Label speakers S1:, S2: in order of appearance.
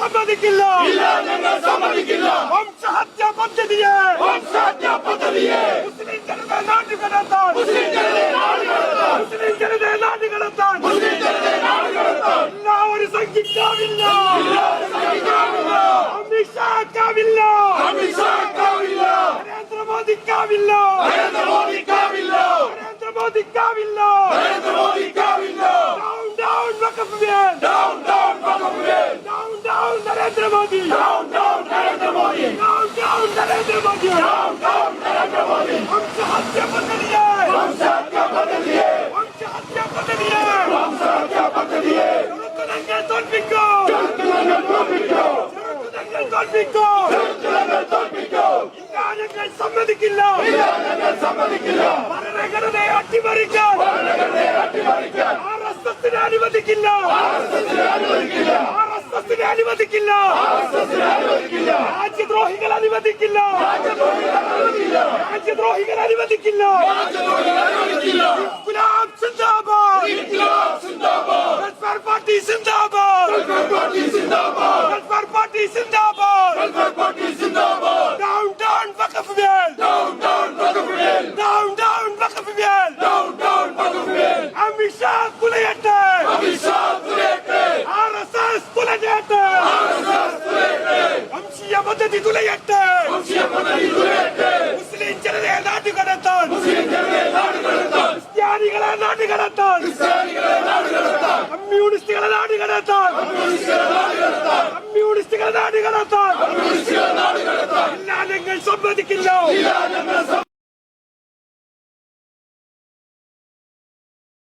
S1: സമ്മതിക്കില്ല.
S2: ഇല്ല ഞങ്ങൾ സമ്മതിക്കില്ല.
S1: വംശഹത്യ പദ്ധതിയെ
S2: വംശഹത്യ പദ്ധതിയെ
S1: മുസ്ലിം ജനത നാട്ടുകടത്താൻ
S2: മുസ്ലിം ജനതയെ നാടുകടത്താൻ.
S1: മുസ്ലിം ജനതയെ നാട്ടുകടത്താൻ
S2: മുസ്ലിം ജനതയെ നാടുകടത്താൻ.
S1: എല്ലാവരും സംഘിക്കാവില്ല.
S2: എല്ലാവരും സഹിക്കാവില്ല
S1: അമിത്ഷാക്കാവില്ല.
S2: അമിത്ഷാക്കാവില്ല.
S1: നരേന്ദ്രമോദിക്കാവില്ല.
S2: നരേന്ദ്രമോദിക്കാവില്ല.
S1: നരേന്ദ്രമോദിക്കാവില്ല. തോൽപ്പിക്കൂ? ഞങ്ങൾ സമ്മതിക്കില്ല.
S2: ഞങ്ങൾ സമ്മതിക്കില്ല.
S1: ഭരണഘടനയെ അട്ടിമറിക്കാൻ. ആർ എസ് എസിനെ അനുവദിക്കില്ല. ആർ എസ് എസിനെ അനുവദിക്കില്ല. രാജ്യദ്രോഹികൾ അനുവദിക്കില്ല. രാജ്യദ്രോഹികൾ അനുവദിക്കില്ല. ഗുലാബ് സിന്ദാബാദ്. പാർട്ടി സിന്ദാബാദ്.
S2: പാർട്ടി സിന്ദാബാദ്.
S1: പാർട്ടി സിന്ദാബാദ്. അമിത്ഷാ തുലയട്ടെ ആർ എസ്
S2: എസ് തുലഞ്ഞേട്ടെ വംശീയ
S1: പദ്ധതി തുലയട്ടെ.
S2: മുസ്ലിം ജനതയെ
S1: നാട്ടുകടത്താൻ ക്രിസ്ത്യാനികളെ നാട്ടുകടത്താൻ കമ്മ്യൂണിസ്റ്റുകളെ
S2: നാട്ടുകടത്താൻ കമ്മ്യൂണിസ്റ്റുകളെ
S1: നാട്ടുകടത്താൻ എല്ലാ നിങ്ങൾ സമ്മതിക്കില്ല.